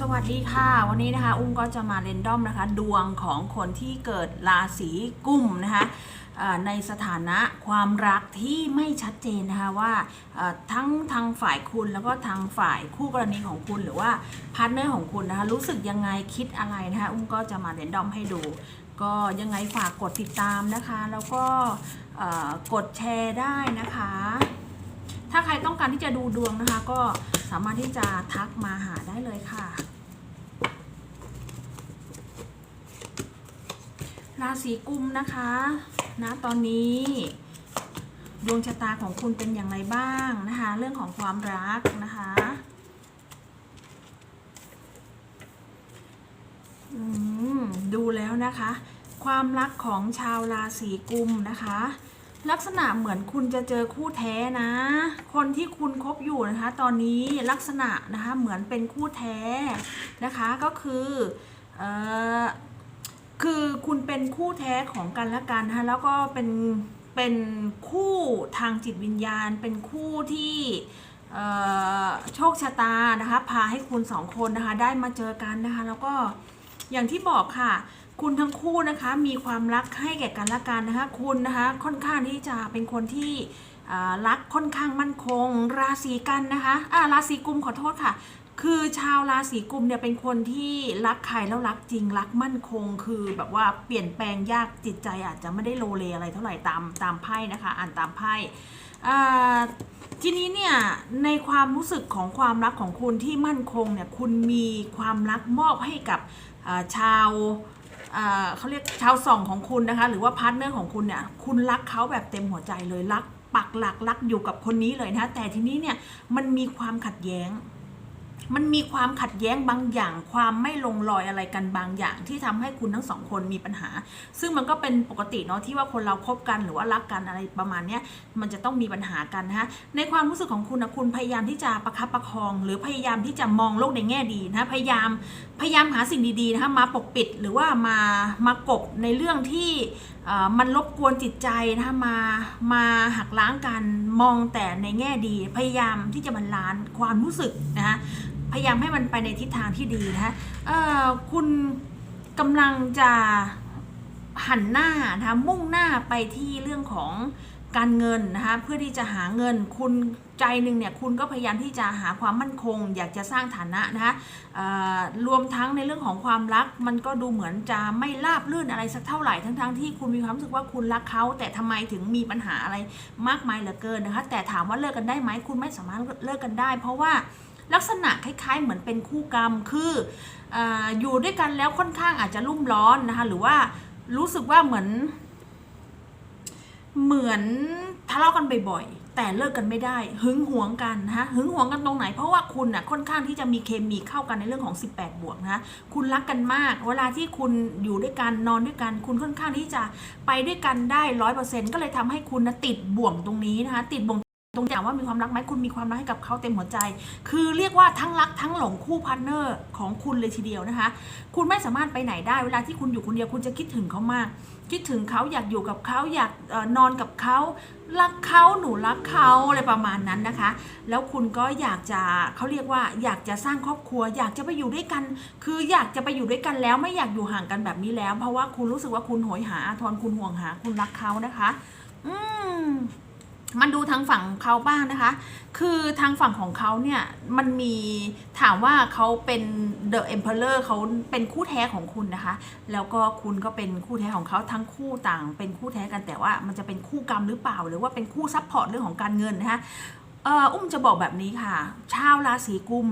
สวัสดีค่ะ วันนี้นะคะ อุ้มก็จะมาเรนดอมนะคะ ดวงของคนที่เกิดราศีกุมนะคะในสถานะความรักที่ไม่ชัดเจนนะคะว่าทั้งทางฝ่ายคุณแล้วก็ทางฝ่ายคู่กรณีของคุณหรือว่าพาร์ทเนอร์ของคุณนะคะรู้สึกยังไงคิดอะไรนะคะอุ้มก็จะมาเรนดอมให้ดู ก็ยังไงฝากกดติดตามนะคะ แล้วก็กดแชร์ได้นะคะ ถ้าใครต้องการที่จะดูดวงนะคะ ก็สามารถที่จะทักมาหาได้เลยค่ะ ราศีกุมนะคะนะตอนนี้ดวงชะตาของคุณเป็นอย่างไรบ้างนะคะ เรื่องของความรักนะคะดูแล้วนะคะ ความรักของชาวราศีกุมนะคะ ลักษณะเหมือนคุณจะเจอคู่แท้นะ คนที่คุณคบอยู่นะคะ ตอนนี้ลักษณะนะคะเหมือนเป็นคู่แท้นะคะก็คือเอ่อคือคุณเป็นคู่แท้ของกันและกันนะคะแล้วก็เป็นเป็นคู่ทางจิตวิญญาณ เป็นคู่ที่โชคชะตานะคะพาให้คุณสองคนนะคะได้มาเจอกันนะคะ แล้วก็อย่างที่บอกค่ะ คุณทั้งคู่นะคะมีความรักให้แก่กันและกันนะคะคุณนะคะค่อนข้างที่จะเป็นคนที่รักค่อนข้างมั่นคง ราศีกันนะคะอ่าราศีกุมขอโทษค่ะ คือชาวราศีกุมเนี่ยเป็นคนที่รักใครแล้วรักจริงรักมั่นคง คือแบบว่าเปลี่ยนแปลงยากจิตใจอาจจะไม่ได้โลเลอะไรเท่าไหร่ตามตามไพ่นะคะ อ่านตามไพ่ทีนี้เนี่ยในความรู้สึกของความรักของคุณที่มั่นคงเนี่ยคุณมีความรักมอบให้กับชาว เขาเรียกชาวส่องของคุณนะคะ หรือว่าพาร์ทเนอร์ของคุณเนี่ยคุณรักเขาแบบเต็มหัวใจเลยรักปักหลักรักอยู่กับคนนี้เลยนะะแต่ทีนี้เนี่ยมันมีความขัดแย้ง มันมีความขัดแย้งบางอย่าง ความไม่ลงรอยอะไรกันบางอย่าง ที่ทำให้คุณทั้งสองคนมีปัญหา ซึ่งมันก็เป็นปกติเนาะที่ว่าคนเราคบกันหรือว่ารักกันอะไรประมาณเนี้ยมันจะต้องมีปัญหากันนะคะในความรู้สึกของคุณนะคุณพยายามที่จะประคับประคอง หรือพยายามที่จะมองโลกในแง่ดีนะพยายามพยายามหาสิ่งดีๆนะคะมาปกปิดหรือว่ามามากบในเรื่องที่มันรบกวนจิตใจนะคะมามาหักล้างกันมองแต่ในแง่ดี พยายามที่จะบรรลานความรู้สึกนะคะพยายามให้มันไปในทิศทางที่ดีนะคะคุณกำลังจะหันหน้านะคะมุ่งหน้าไปที่เรื่องของ การเงินนะคะเพื่อที่จะหาเงินคุณใจหนึ่งเนี่ยคุณก็พยายามที่จะหาความมั่นคง อยากจะสร้างฐานะนะคะรวมทั้งในเรื่องของความรัก มันก็ดูเหมือนจะไม่ราบรื่นอะไรสักเท่าไหร่ทั้งๆที่คุณมีความรู้สึกว่าคุณรักเขา แต่ทำไมถึงมีปัญหาอะไรมากมายเหลือเกินนะคะแต่ถามว่าเลิกกันได้ไหมคุณไม่สามารถเลิกกันได้ เพราะว่าลักษณะคล้ายๆ เหมือนเป็นคู่กรรมคือออยู่ด้วยกันแล้วค่อนข้างอาจจะรุ่มร้อนนะคะหรือว่ารู้สึกว่าเหมือน เหมือนทะเลาะกันบ่อยๆ แต่เลิกกันไม่ได้ หึงหวงกันนะฮะ หึงหวงกันตรงไหน เพราะว่าคุณน่ะค่อนข้างที่จะมีเคมีเข้ากันในเรื่องของ 18 บวกนะคะคุณรักกันมาก เวลาที่คุณอยู่ด้วยกันนอนด้วยกัน คุณค่อนข้างที่จะไปด้วยกันได้ร้อยเปอร์เซ็นต์ก็เลยทำให้คุณนะติดบ่วงตรงนี้นะคะ ติดบ่วง ตรงถามว่ามีความรักไหมคุณมีความรักให้กับเขาเต็มหัวใจ คือเรียกว่าทั้งรักทั้งหลงคู่พาร์ทเนอร์ของคุณเลยทีเดียวนะคะ คุณไม่สามารถไปไหนได้ เวลาที่คุณอยู่คนเดียวคุณจะคิดถึงเขามาก คิดถึงเขาอยากอยู่กับเขาอยากออนอนกับเขารักเขาหนูรักเขาอะไรประมาณนั้นนะคะ แล้วคุณก็อยากจะเขาเรียกว่า อยากจะสร้างครอบครัว อยากจะไปอยู่ด้วยกัน คืออยากจะไปอยู่ด้วยกันแล้วไม่อยากอยู่ห่างกันแบบนี้แล้ว เพราะว่าคุณรู้สึกว่าคุณโหยหาอาทรคุณห่วงหา คุณรักเขานะคะ อืม มันดูทางฝั่งเขาบ้างนะคะ คือทางฝั่งของเขาเนี่ย มันมีถามว่าเขาเป็น The Emperor เขาเป็นคู่แท้ของคุณนะคะ แล้วก็คุณก็เป็นคู่แท้ของเขาทั้งคู่ต่าง เป็นคู่แท้กันแต่ว่ามันจะเป็นคู่กรรมหรือเปล่า หรือว่าเป็นคู่ซัพพอร์ตเรื่องของการเงินนะคะอออุ้มจะบอกแบบนี้ค่ะ ชาวราศีกุม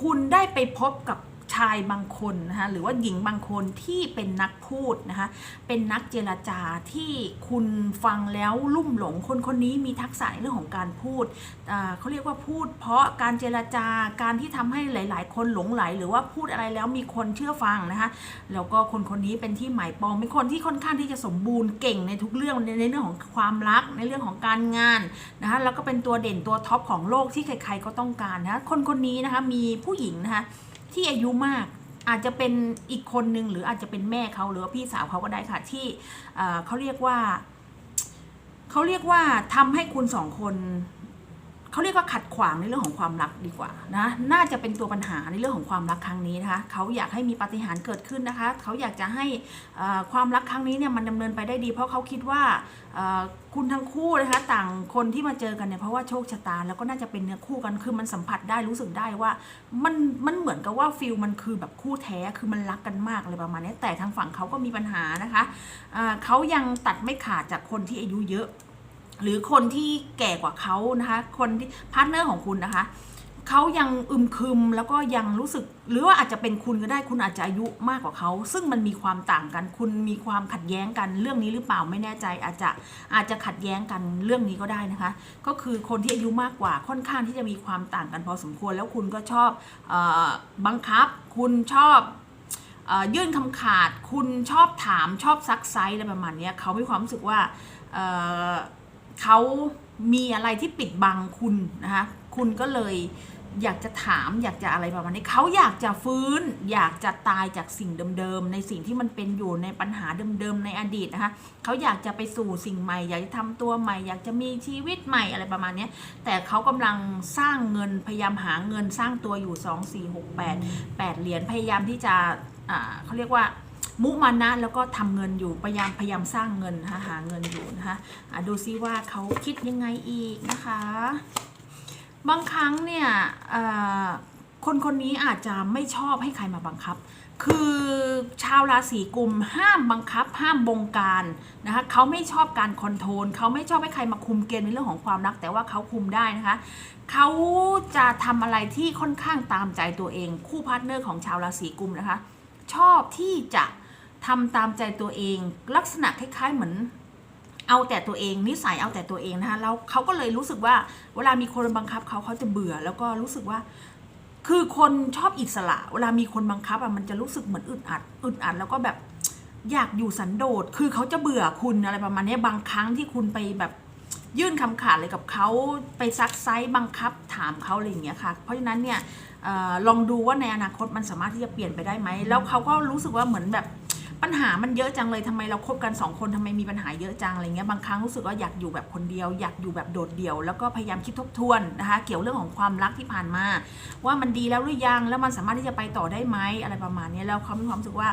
คุณได้ไปพบกับ ชายบางคนนะคะหรือว่าหญิงบางคนที่เป็นนักพูดนะคะเป็นนักเจรจาที่คุณฟังแล้วลุ่มหลงคนคนนี้มีทักษะในเรื่องของการพูดเขาเรียกว่าพูด เพราะการเจรจาการที่ทำให้หลาย ๆ คนหลงไหล หรือว่าพูดอะไรแล้วมีคนเชื่อฟังนะคะแล้วก็คนคนนี้เป็นที่หมายปองเป็นคนที่ค่อนข้างที่จะสมบูรณ์เก่งในทุกเรื่องในในเรื่องของความรักในเรื่องของการงานนะคะแล้วก็เป็นตัวเด่นตัวท็อปของโลกที่ใครๆก็ต้องการนะคะคนคนนี้นะคะมีผู้หญิงนะคะ ที่อายุมากอาจจะเป็นอีกคนนึงหรืออาจจะเป็นแม่เขาหรือว่าพี่สาวเขาก็ได้ค่ะ ที่เอ่อเขาเรียกว่าเขาเรียกว่าทำให้คุณสองคน เขาเรียกว่าขัดขวางในเรื่องของความรักดีกว่านะน่าจะเป็นตัวปัญหาในเรื่องของความรักครั้งนี้นะคะเขาอยากให้มีปาฏิหาริย์เกิดขึ้นนะคะเขาอยากจะให้ความรักครั้งนี้เนี่ยมันดำเนินไปได้ดี เพราะเขาคิดว่าคุณทั้งคู่นะคะต่างคนที่มาเจอกันเนี่ยเพราะว่าโชคชะตาแล้วก็น่าจะเป็นเนื้อคู่กันคือมันสัมผัสได้รู้สึกได้ว่ามันมันเหมือนกับว่าฟิลมันคือแบบคู่แท้คือมันรักกันมากอะไรประมาณนี้แต่ทางฝั่งเขาก็มีปัญหานะคะเขายังตัดไม่ขาดจากคนที่อายุเยอะ หรือคนที่แก่กว่าเขานะคะ คนที่พาร์ทเนอร์ของคุณนะคะเขายังอึมครึมแล้วก็ยังรู้สึก หรือว่าอาจจะเป็นคุณก็ได้คุณอาจจะอายุมากกว่าเขา ซึ่งมันมีความต่างกัน คุณมีความขัดแย้งกันเรื่องนี้หรือเปล่าไม่แน่ใจ อาจจะอาจจะขัดแย้งกันเรื่องนี้ก็ได้นะคะ ก็คือคนที่อายุมากกว่าค่อนข้างที่จะมีความต่างกันพอสมควร แล้วคุณก็ชอบออบังคับ คุณชอบออยื่นคำขาด คุณชอบถามชอบซักไซส์อะไรประมาณนี้เขามีความรู้สึกว่า เขามีอะไรที่ปิดบังคุณนะคะคุณก็เลยอยากจะถามอยากจะอะไรประมาณนี้เขาอยากจะฟื้น อยากจะตายจากสิ่งเดิมๆในสิ่งที่มันเป็นอยู่ในปัญหาเดิมๆในอดีตนะคะเขาอยากจะไปสู่สิ่งใหม่ อยากจะทำตัวใหม่ อยากจะมีชีวิตใหม่อะไรประมาณนี้แต่เขากำลังสร้างเงินพยายามหาเงินสร้างตัวอยู่ 2 4 6 8 8เหรียญพยายามที่จะเขาเรียกว่า มุมานะแล้วก็ทำเงินอยู่พยายามพยายามสร้างเงินนะคะหาเงินอยู่นะคะะดูซิว่าเขาคิดยังไงอีกนะคะ บางครั้งเนี่ยคนคนนี้อาจจะไม่ชอบให้ใครมาบังคับ คือชาวราศีกุมห้ามบังคับ ห้ามบงการนะคะเขาไม่ชอบการคอนโทรลเขาไม่ชอบให้ใครมาคุมเกณฑ์ในเรื่องของความรัก แต่ว่าเขาคุมได้นะคะเขาจะทำอะไรที่ค่อนข้างตามใจตัวเอง คู่พาร์ทเนอร์ของชาวราศีกุมนะคะ ชอบที่จะ ทำตามใจตัวเอง ลักษณะคล้ายๆเหมือน เอาแต่ตัวเอง นิสัยเอาแต่ตัวเองนะคะแล้วเขาก็เลยรู้สึกว่า เวลามีคนบังคับเขาเขาจะเบื่อ แล้วก็รู้สึกว่า คือคนชอบอิสระ เวลามีคนบังคับอะมันจะรู้สึกเหมือนอึดอัดอึดอัดแล้วก็แบบอยากอยู่สันโดษ คือเขาจะเบื่อคุณอะไรประมาณนี้บางครั้งที่คุณไปแบบยื่นคำขาดเลยกับเขาไปซักไซส์บังคับถามเขาอะไรอย่างเงี้ยค่ะ เพราะฉะนั้นเนี่ยออลองดูว่าในอนาคตมันสามารถที่จะเปลี่ยนไปได้ไหม แล้วเขาก็รู้สึกว่าเหมือนแบบ ปัญหามันเยอะจังเลยทำไมเราคบกันสองคนทำไมมีปัญหาเยอะจังอะไรเงี้ยบางครั้งรู้สึกว่าอยากอยู่แบบคนเดียว อยากอยู่แบบโดดเดี่ยว แล้วก็พยายามคิดทบทวนนะคะ เกี่ยวเรื่องของความรักที่ผ่านมา ว่ามันดีแล้วหรือยังแล้วมันสามารถที่จะไปต่อได้ไหมอะไรประมาณนี้แล้วเขามีความรู้สึกว่า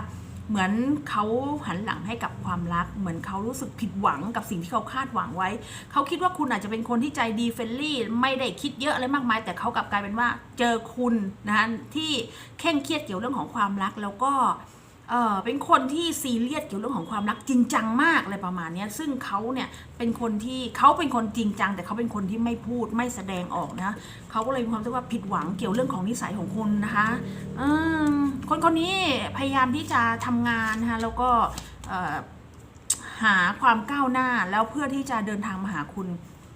เหมือนเขาหันหลังให้กับความรัก เหมือนเขารู้สึกผิดหวังกับสิ่งที่เขาคาดหวังไว้ เขาคิดว่าคุณอาจจะเป็นคนที่ใจดีเฟรนลี่ ไม่ได้คิดเยอะอะไรมากมาย แต่เขากลับกลายเป็นว่าเจอคุณนะคะที่เคร่งเครียดเกี่ยวเรื่องของความรักแล้วก็ เออเป็นคนที่ซีเรียสเกี่ยวเรื่องของความรักจริงจังมากอะไรประมาณนี้ซึ่งเขาเนี่ยเป็นคนที่เขาเป็นคนจริงจัง แต่เขาเป็นคนที่ไม่พูดไม่แสดงออกนะเขาก็เลยมีความรู้สึกว่าผิดหวังเกี่ยวเรื่องของนิสัยของคุณนะคะคนคนนี้พยายามที่จะทำงานนะคะแล้วก็หาความก้าวหน้าแล้วเพื่อที่จะเดินทางมาหาคุณ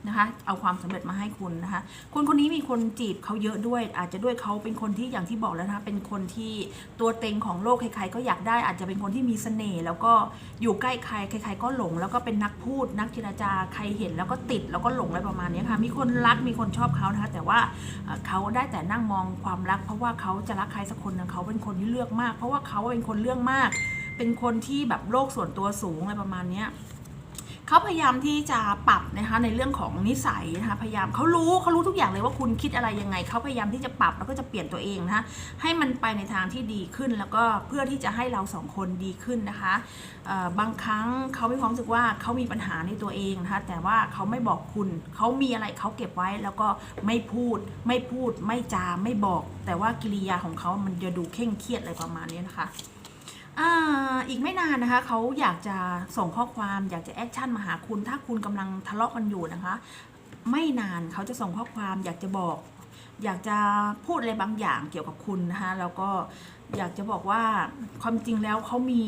นะคะ เอาความสำเร็จมาให้คุณนะคะ คนคนนี้มีคนจีบเขาเยอะด้วย อาจจะด้วยเขาเป็นคนที่อย่างที่บอกแล้วนะคะ เป็นคนที่ตัวเต็งของโลกใครๆก็อยากได้ อาจจะเป็นคนที่มีเสน่ห์แล้วก็อยู่ใกล้ใครใคร ๆ ก็หลง แล้วก็เป็นนักพูด นักเจรจาใครเห็นแล้วก็ติดแล้วก็หลงอะไรประมาณนี้ค่ะ มีคนรักมีคนชอบเขานะคะ แต่ว่าเขาได้แต่นั่งมองความรัก เพราะว่าเขาจะรักใครสักคนนึงเขาเป็นคนที่เลือกมาก เพราะว่าเขาเป็นคนเรื่องมาก เป็นคนที่แบบโลกส่วนตัวสูงอะไรประมาณนี้ เขาพยายามที่จะปรับนะคะในเรื่องของนิสัยนะคะพยายามเขารู้เขารู้ทุกอย่างเลยว่าคุณคิดอะไรยังไงเขาพยายามที่จะปรับแล้วก็จะเปลี่ยนตัวเองนะคะให้มันไปในทางที่ดีขึ้น แล้วก็เพื่อที่จะให้เราสองคนดีขึ้นนะคะบางครั้งเขามีความรู้สึกว่าเขามีปัญหาในตัวเองนะคะแต่ว่าเขาไม่บอกคุณเขามีอะไรเขาเก็บไว้แล้วก็ไม่พูด ไม่พูดไม่จาไม่บอก แต่ว่ากิริยาของเขามันจะดูเคร่งเครียดอะไรประมาณนี้นะคะ อ่าอีกไม่นานนะคะเขาอยากจะส่งข้อความอยากจะแอคชั่นมาหาคุณ ถ้าคุณกำลังทะเลาะกันอยู่นะคะ ไม่นานเขาจะส่งข้อความอยากจะบอก อยากจะพูดอะไรบางอย่างเกี่ยวกับคุณนะคะแล้วก็อยากจะบอกว่าความจริงแล้วเขามี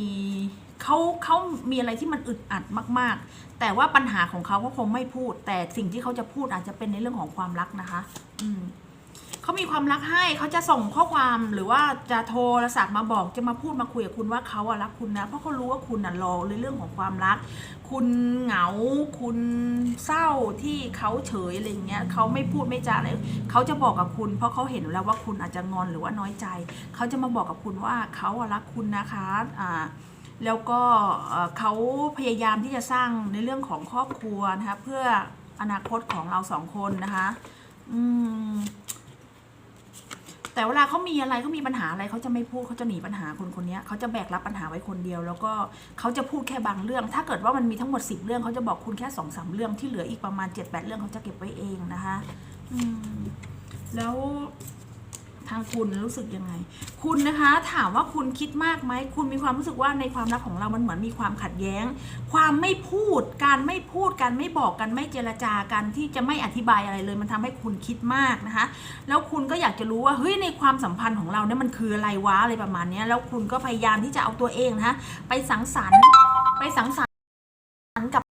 เขาเขามีอะไรที่มันอึดอัดมาก ๆ แต่ว่าปัญหาของเขาก็คงไม่พูด แต่สิ่งที่เขาจะพูดอาจจะเป็นในเรื่องของความรักนะคะ อืม เขามีความรักให้เขาจะส่งข้อความหรือว่าจะโทรศัพท์มาบอกจะมาพูดมาคุยกับคุณว่าเขาอะรักคุณนะ เพราะเขารู้ว่าคุณอะรอในเรื่องของความรัก คุณเหงา คุณเศร้าที่เขาเฉยอะไรเงี้ยเขาไม่พูดไม่จาอะไรเขาจะบอกกับคุณ เพราะเขาเห็นแล้วว่าคุณอาจจะงอนหรือว่าน้อยใจ เขาจะมาบอกกับคุณว่าเขาอะรักคุณนะคะอ่าแล้วก็เอ่อเขาพยายามที่จะสร้างในเรื่องของครอบครัวนะคะเพื่ออนาคตของเราสองคนนะคะ อืม แต่เวลาเขามีอะไรเขามีปัญหาอะไรเขาจะไม่พูดเขาจะหนีปัญหาคนคนนี้เขาจะแบกรับปัญหาไว้คนเดียว แล้วก็เขาจะพูดแค่บางเรื่อง ถ้าเกิดว่ามันมีทั้งหมดสิบเรื่องเขาจะบอกคุณแค่สองสามเรื่องที่เหลืออีกประมาณเจ็ดแปดเรื่องเขาจะเก็บไว้เองนะคะอืมแล้ว ทางคุณรู้สึกยังไง คุณนะคะถามว่าคุณคิดมากไหม คุณมีความรู้สึกว่าในความรักของเรามันเหมือนมีความขัดแย้ง ความไม่พูด การไม่พูด การไม่บอกกันไม่เจรจากันที่จะไม่อธิบายอะไรเลย มันทำให้คุณคิดมากนะคะ แล้วคุณก็อยากจะรู้ว่าเฮ้ยในความสัมพันธ์ของเราเนี่ยมันคืออะไรวะอะไรประมาณนี้แล้วคุณก็พยายามที่จะเอาตัวเองนะะไปสังสรรค์ไปสังสรรค์